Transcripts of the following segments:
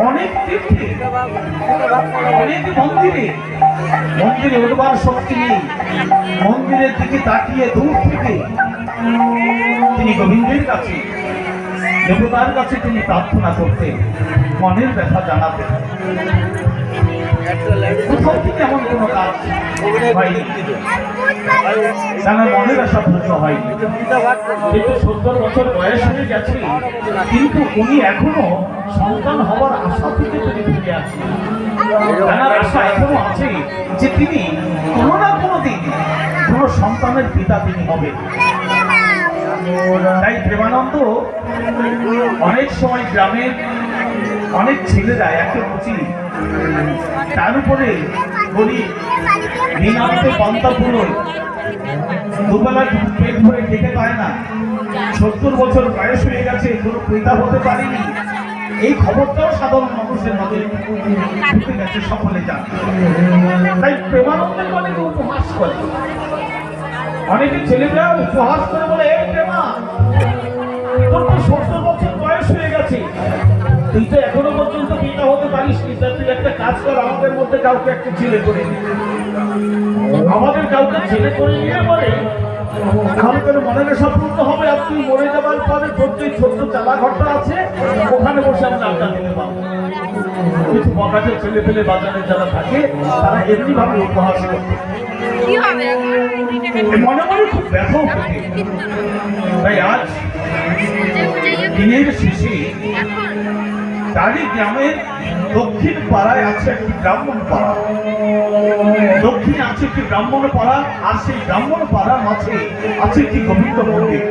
অনেক অনেক মন্দিরে। মন্দিরে উঠবার শক্তি নেই। মন্দিরের দিকে তাকিয়ে দূর থেকে তিনি গোবিন্দের কাছে, দেবতার কাছে তিনি প্রার্থনা করতেন। মনের ব্যথা জানাতেন। এমন কোনো কাজ হয়নি তার কিন্তু সত্তর বছর বয়স হয়ে গেছে কিন্তু উনি এখনও সন্তান হওয়ার আশা থেকে তিনি ফিরে আছেন জানার আশা এখনও আছে যে তিনি কোনো না কোনো দিন কোনো সন্তানের পিতা তিনি হবেন তাই প্রেমানন্দ অনেক সময় গ্রামের অনেক ছেলেরা একে বুঝি তার উপরে বলি দিনান্তে পন্থা পুরোয় দুবেলা পেট ভরে খেতে পায় না। সত্তর বছর বয়স হয়ে গেছে, কোনো পিতা হতে পারেনি। এই খবরটাও সাধারণ মানুষের মাঝে ঢুকে গেছে, সকলে জানে। তাই প্রেমানন্দের মানে উপহাস করে। অনেকে ছেলেরা উপহাস করে বলে এই প্রেমা, তোর তো সত্তর বছর বয়স হয়ে গেছে। তুই তো পারিস নি তা তুই একটা কাজ কর আমাদের মধ্যে কাউকে একটা ছেলে করে আমাদের কাউকে ছেলে করে নিয়ে বলে তাহলে মনের আশা পূর্ণ হবে আর তুই মরে যাবার পরে তোর যে ছোট্ট চালা ঘরটা আছে ওখানে বসে আমরা আড্ডা দিতে পারব। কিছু বকাটে ছেলে পেলে বাজারে যারা থাকে তারা এমনি ভাবে উপহাস করতো মনে মনে খুব ব্যথা তাই আজ দিনের শেষে তারই গ্রামের দক্ষিণ পাড়ায় আছে একটি ব্রাহ্মণ পাড়া। দক্ষিণে আছে একটি ব্রাহ্মণ পাড়া আর সেই ব্রাহ্মণ পাড়ার মাঝে আছে একটি গোবিন্দ মন্দির।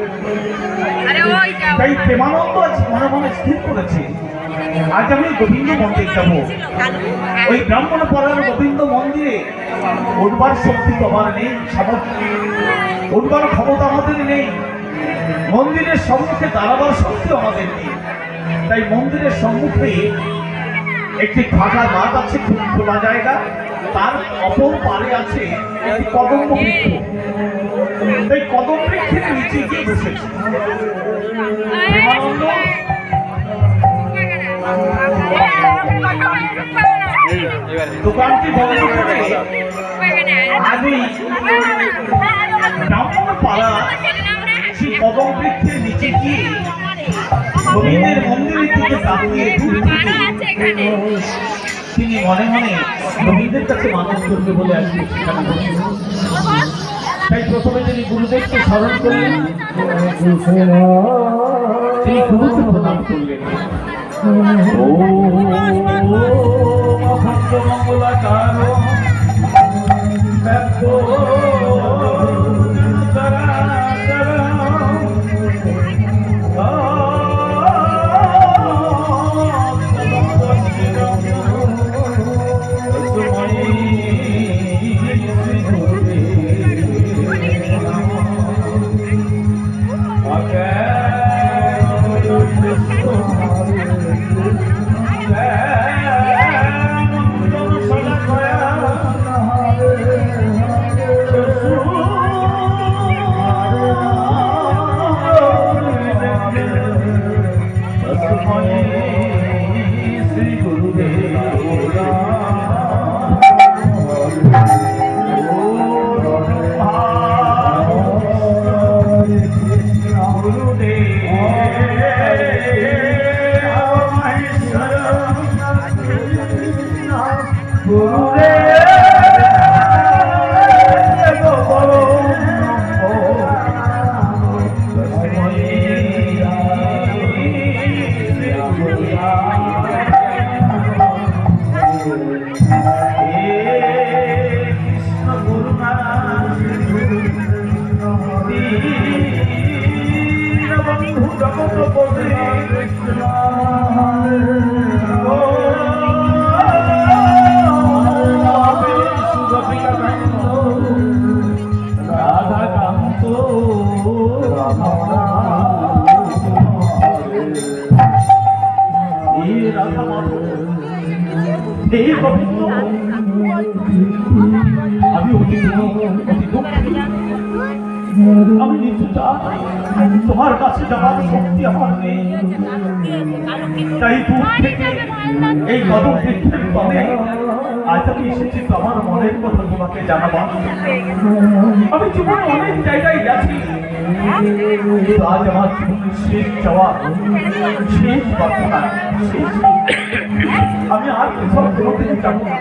তাই প্রেমানন্দ আজ মনে মনে স্থির করেছে। আজ আমি গোবিন্দ মন্দির যাব। ওই ব্রাহ্মণ পাড়ার গোবিন্দ মন্দিরে উঠবার শক্তি তোমার নেই সামর্থ্য উঠবার ক্ষমতা আমাদের নেই। মন্দিরের সম্মুখে দাঁড়াবার শক্তি আমাদের নেই। তাই মন্দিরের সম্মুখে একটি ফাঁকা মাঠ আছে, খুব খোলা জায়গা। তার অপর পারে আছে একটি বৃক্ষ। তাই কদম বৃক্ষের নিচে গিয়ে বসেছে। দোকানটি বন্ধ করে আমি পাড়া সেই কদম বৃক্ষের নিচে গিয়ে গোবিন্দের মন্দিরের দিকে তাকিয়ে দূর থেকে তিনি মনে মনে গোবিন্দের কাছে মানুষ করবে বলে আজকে সেখানে। তাই প্রথমে তিনি গুরুদেবকে স্মরণ করলেন। তিনি গুরুকে প্রণাম করলেন। ও মঙ্গলাকার বন্ধু জগত তোমার কাছে যাওয়ার শক্তি আমার নেই। তাই দূর থেকে এই কদম বৃক্ষের তলে আজ আমি এসেছি তোমার মনের কথা তোমাকে জানাবার আমি জীবনে অনেক জায়গায় গেছি। আজ আমার জীবনের শেষ যাওয়া, শেষ শেষ আমি আর কোথাও কোনোদিন যাব না।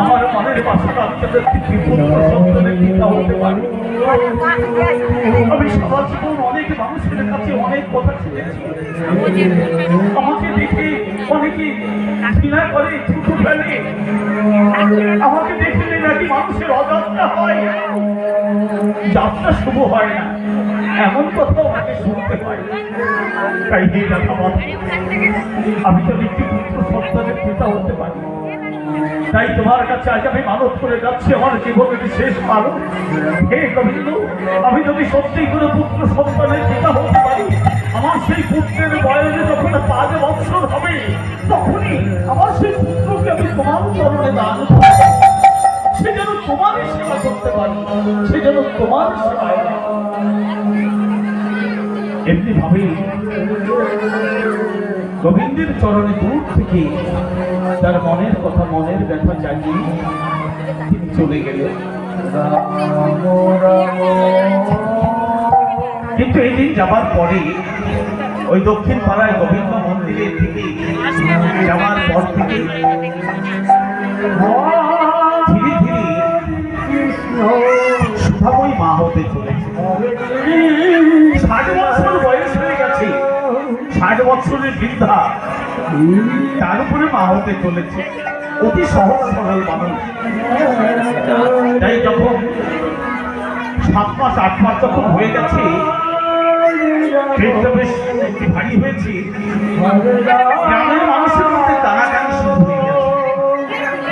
আমার মনের পিতা হতে পারি। অনেক মানুষের কাছে অনেক কথা শুনেছি। আমাকে অনেকে ঘৃণা দেখলে নাকি মানুষের অযাত্রা হয়। যাত্রা শুভ হয় না, এমন কথা আমাকে শুনতে হয়। তাই হে রাখা আমি তো একটি পুত্র সন্তানের পিতা হতে পারি। তাই তোমার কাছে আজ আমি মানত করে যাচ্ছি, আমার জীবনের শেষ মানব হে গোবিন্দ আমি যদি সত্যিই কোনো পুত্র সন্তানের পিতা হতে পারি, আমার সেই পুত্রের বয়সে যখন পাঁচ বৎসর হবে, তখনই আমার সেই পুত্রকে আমি তোমার চরণে দান সে যেন তোমারই সেবা করতে পারি, সে যেন তোমার সেবায় এমনি ভাবে গোবিন্দের চরণে দূর থেকে তার মনের কথা মনের ব্যথা জানিয়ে তিনি চলে গেলেন। কিন্তু এই দিন যাবার পরে ওই দক্ষিণ পাড়ায় গোবিন্দ মন্দিরের দিকে যাওয়ার পর থেকে ধীরে ধীরে সুধাময়ী মা হতে চলেছে। ষাট বছর বয়স হয়ে গেছে। ষাট বছরের বৃদ্ধা তার উপরে মা হতে চলেছে। অতি সহজ সরল মানুষ। তাই যখন সাত মাস, আট মাস যখন হয়ে গেছে বেশ ভারী হয়েছে। গ্রামের মানুষের মধ্যে টানাটানি শুরু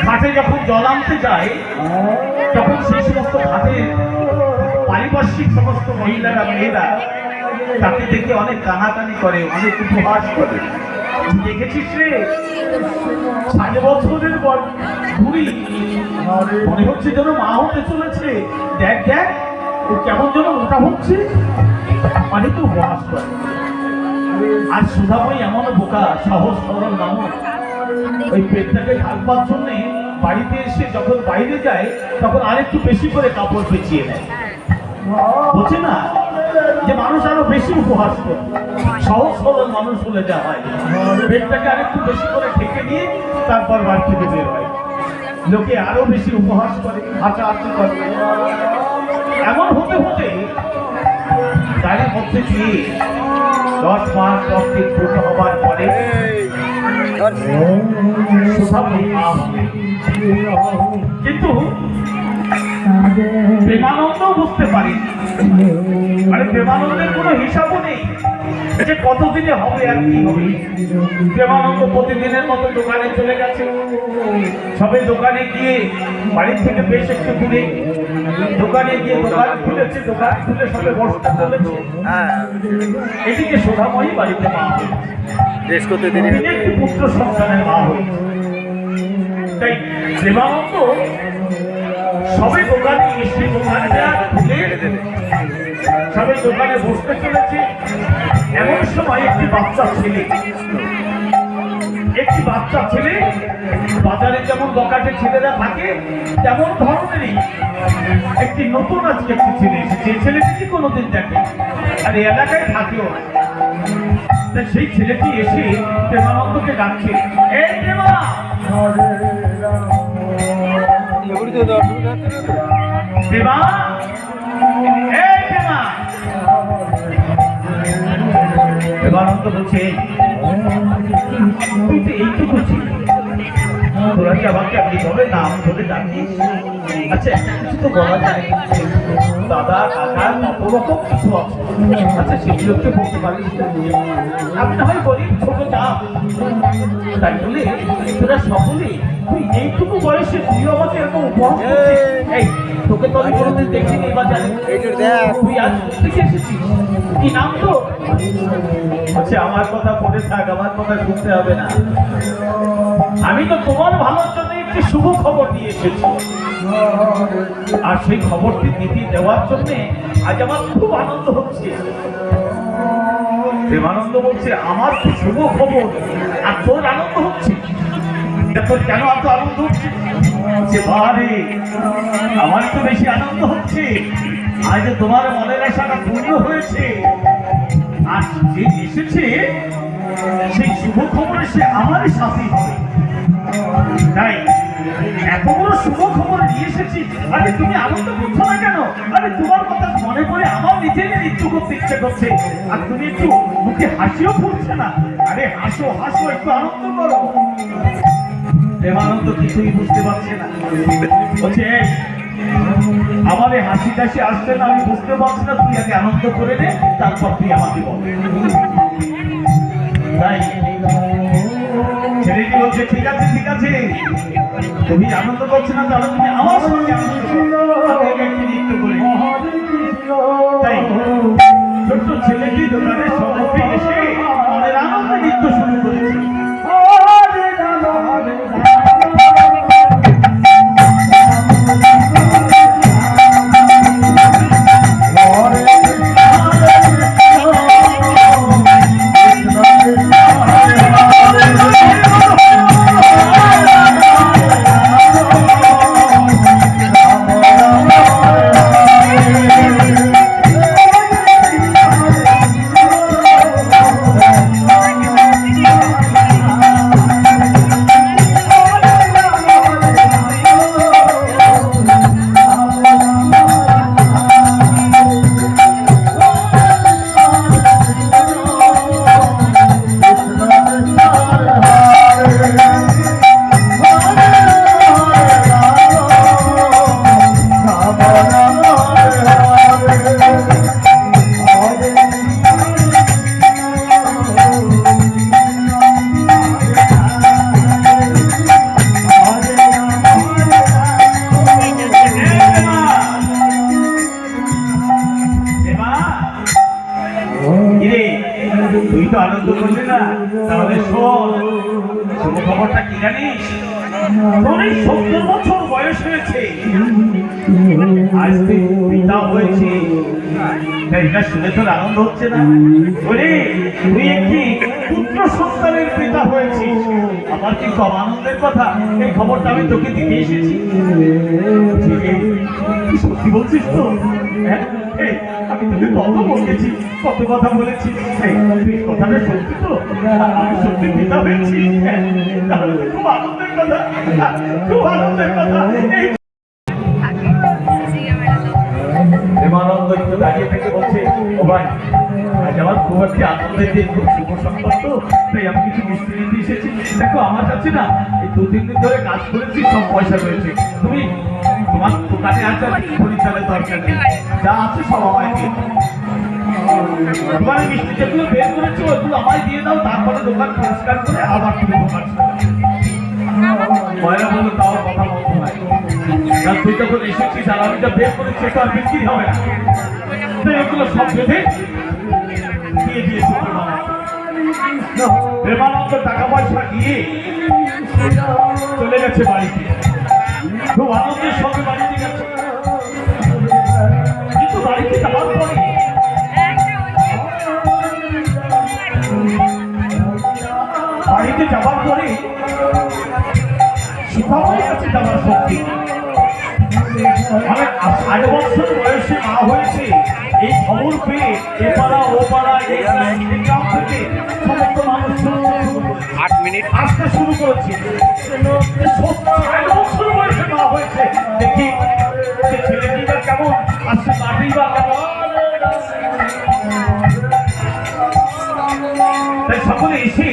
ঘাটে যখন জল আনতে যায়, তখন সেই সমস্ত ঘাটের পারিপার্শ্বিক সমস্ত মহিলারা, মেয়েরা তাকে দেখে অনেক কানাকানি করে, অনেক উপহাস করে। দেখেছিস রে? ষাট বছরের বুড়ি। মনে হচ্ছে যেন মা হতে চলেছে। দেখ দেখ, ও কেমন যেন মোটা হচ্ছে। অনেক উপহাস করে আর সুধাময়ী এমন বোকা সহজ সরল মানুষ ওই পেটটাকে ঢাকবার জন্যে বাড়িতে এসে যখন বাইরে যায়, তখন আরেকটু বেশি করে কাপড় পেঁচিয়ে নেয়। বলছে না যে মানুষ আরও বেশি উপহাস করে। সহজ সরল মানুষ বলে যা হয়। পেটটাকে আরেকটু বেশি করে ঢেকে দিয়ে তারপর বাড়ি থেকে বের হয়। লোকে আরও বেশি উপহাস করে হাসা হাসি করে। এমন হতে হতে গাড়ির মধ্যে দিয়ে দশ মাস, দশ দিন হবার পরে কিন্তু প্রেমানন্দ বুঝতে পারি মানে প্রেমানন্দের কোনো হিসাবও নেই যে কতদিনে হবে আর কি হবে। প্রেমানন্দ প্রতিদিনের মতো দোকানে চলে গেছে। সবে দোকানে গিয়ে বাড়ির থেকে বেশ একটু দূরে দোকানে গিয়ে দোকান খুলেছে দোকান খুলে সবে বসতে চলেছে। এদিকে সোধাময়ী বাড়িতে মা একটি পুত্র সন্তানের মা হয়েছে। তাই প্রেমানন্দ সবে দোকানে এসে দোকানটা খুলে সবে দোকানে বসতে চলেছে। এমন সময় একটি বাচ্চা ছেলে একটি বাচ্চা ছেলে বাজারে যেমন দোকানে ছেলেরা থাকে তেমন ধরনেরই একটি নতুন আজকে একটি ছেলে এসেছে। ছেলেটি কোনোদিন দেখে? আর এলাকায় থাকেও সেই ছেলেটি এসে প্রেমানন্দকে ডাকছে এই প্রেমা! এগুলি তো অসুবিধা হচ্ছে না তো? প্রেমা এই প্রেমা বলছে এইটুকু ছিলি। তোরা কি আমাকে আপনি ধরে নাম ধরে ডাকিস আচ্ছা একটা কিছু তো বলা যায়। দাদা, কাকা কত রকম কিছু আছে। আচ্ছা সেগুলোকে বলতে পারিস না? আমি না হয় বলি, ছোট যা। তাই বলে, তোরা সকলে, তুই এইটুকু বয়সে তুই আমাকে এরকম উপহাস করছিস এই, তোকে তো আমি কোনোদিন দেখিনি এইটুকু দেখ তুই আজ থেকে এসেছিস? কি নাম তো আচ্ছা আমার কথা পড়ে থাক, আমার কথা শুনতে হবে না। আমি তো তোমার ভালোর জন্যই একটি শুভ খবর নিয়ে এসেছি। আর সেই খবরটি দিদি দেওয়ার জন্য আজ আমার খুব আনন্দ হচ্ছে। প্রেমানন্দ বলছে, আমার তো শুভ খবর? আর তোর আনন্দ হচ্ছে? তোর কেন এত আনন্দ হচ্ছে? বারে আমার তো বেশি আনন্দ হচ্ছে। আজ তোমার মনের আশাটা পূর্ণ হয়েছে, আর যে এসেছে, সেই শুভ খবরে সে আমারই সাথী হবে। এত বড় শুভ খবর নিয়ে এসেছি। আরে তুমি আনন্দ করছ না কেন? আরে তোমার কথা মনে আমার নৃত্য করতে ইচ্ছে করছে। আর তুমি একটু মুখে হাসিও ফুটছে না। আরে হাসো হাসো একটু আনন্দ করো। কিছুই বুঝতে পারছে না। বলছে "এই, আমার এই হাসি টাসি আসছে না আমি বুঝতে পারছি না তুই আগে আনন্দ করে নে তারপর তুই আমাকে বল। বলছে, ঠিক আছে ঠিক আছে। তুমি আনন্দ করছ না তাহলে তুমি আমার সঙ্গে ছোট্ট ছেলেটি দোকানে সম্মুখে এসে মনের আনন্দে নৃত্য শুরু করেছে। আজ তুই পিতা হয়েছে। এটা শুনে তোর আনন্দ হচ্ছে না? ওরে তুই একটি পুত্র সন্তানের পিতা হয়েছিস। আমার কি কম আনন্দের কথা? এই খবরটা আমি তোকে দিতে এসেছি। সত্যি বলছিস তো? হ্যাঁ? আমি তোকে কত বলেছি কত কথা বলেছি। তুই কথাটা সত্যি তো? আমি সত্যি পিতা হয়েছি? হ্যাঁ, খুব আনন্দের কথা। খুব আনন্দের কথা। দাঁড়িয়ে থেকে বলছে, ও ভাই, আজ আমার খুব একটি আনন্দের দিন, খুব শুভ সংবাদ তাই আমি কিছু মিষ্টি নিতে এসেছি দেখো, আমার কাছে না এই দু তিন দিন ধরে কাজ করেছি, সব পয়সা রয়েছে তুমি তোমার দোকানে আছে পরিচালের দরকার নেই যা আছে সব আমায় দিয়ে। তোমার মিষ্টি যেগুলো বের করেছ, ওগুলো আমায় দিয়ে দাও, তারপরে দোকান পরিষ্কার করে আবার তুমি দোকান। ময়রা বলল, তাও কথা কারণ তুই যখন এসেছিস আর আমি যা বের করেছি, তো আর বিক্রি হবে না। তো এগুলো সব বেঁধে দিয়ে দিয়ে প্রেমানন্দ টাকা পয়সা দিয়ে চলে গেছে বাড়িতে। খুব আনন্দের বাড়িতে গেছে। পরে বাড়িতে যাওয়ার পরে সুখামের কাছে যাওয়ার শক্তি। মানে বছর বয়সে মা হয়েছে। এই খবর পেয়ে এ পাড়া ও পাড়া এই এই গ্রাম থেকে সমস্ত মানুষ শুনতে শুরু করেছে। আট মিনিট। আসতে শুরু করেছে। যে বছর বয়সে মা হয়েছে। দেখি ছেলেটি বা কেমন? আসছে মাটি বা কেমন? তাই সকলে এসে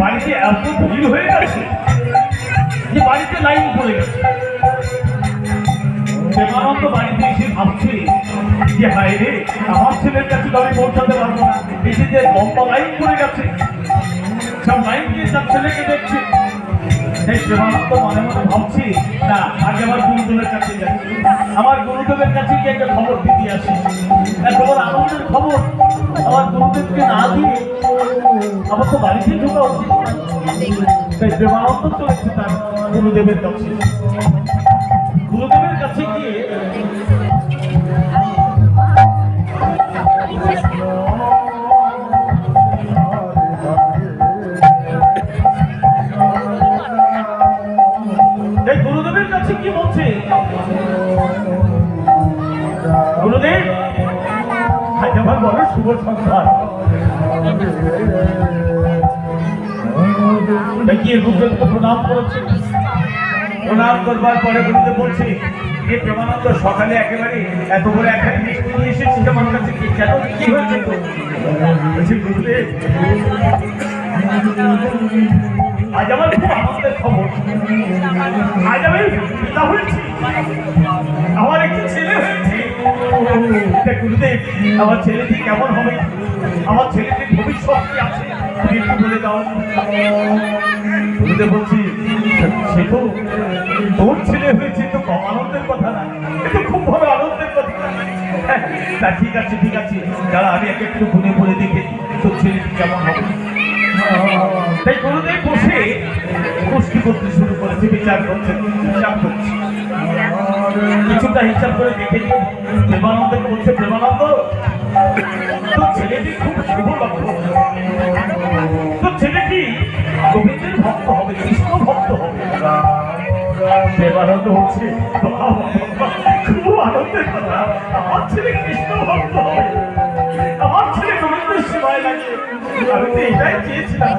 বাড়িতে এত ভিড় হয়ে গেছে যে বাড়িতে লাইন পড়ে গেছে। প্রেমানন্দ বাড়িতে এসে ভাবছে যে হায় রে, আমার ছেলের কাছে তো আমি পৌঁছাতে পারব না। এসে যে লম্বা লাইন পড়ে গেছে। সব লাইন দিয়ে তার ছেলেকে দেখছে। এই প্রেমানন্দ মনে মনে ভাবছি, না, আগে আমার গুরুদেবের কাছে যাচ্ছি আমার গুরুদেবের কাছে গিয়ে একটা খবর দিতে আসি। একেবারে আনন্দের খবর? আমার গুরুদেবকে না দিয়ে আমার তো বাড়িতেই ঢোকা উচিত। তাই প্রেমানন্দ চলেছে তার গুরুদেবের কাছে। গুরুদেবের কাছে গিয়ে গুরুদেবের কাছে কি বলছে? গুরুদেব? আমার বড় শুভ সংসার গিয়ে গুরুদেবকে প্রণাম করেছে? প্রণাম করবার পরে গুরুদেব বলছি যে প্রেমানন্দ, সকালে একেবারে এত বড় একটা মিষ্টি নিয়ে এসেছিস আমার কাছে কি কেন? কি হয়েছে বলছি, গুরুদেব, আজ আমার খুব আনন্দের খবর। আজ আমি পিতা হয়েছি। আমার একটি ছেলে হয়েছে। গুরুদেব, আমার ছেলেটি কেমন হবে? আমার ছেলেটির ভবিষ্যৎ কি আছে? তুমি একটু বলে দাও। গুরুদেব বলছি তোর ছেলে হয়েছে তো কম আনন্দের কথা না, এ তো খুব বড় আনন্দের কথা। তা আছে, ঠিক আছে যারা আমি একে একটু গুনে বলে দেখে তোর ছেলেটি কেমন হবে। বসে কুস্তি করতে শুরু করেছে, বিচার করছে হিসাব করছে। কিছুটা হিসাব করে দেখে প্রেমানন্দ বলছে, প্রেমানন্দ, তোর ছেলেটি খুব শুভ লক্ষণ। তোর ছেলেটি গোবিন্দের ভক্ত হবে, কৃষ্ণ ভক্ত হবে হচ্ছে খুব আনন্দের কথা আমার ছেলে কৃষ্ণ ভক্ত আমার ছেলে গোবিন্দ সেবায় লাগে আমি তো এটাই চেয়েছিলাম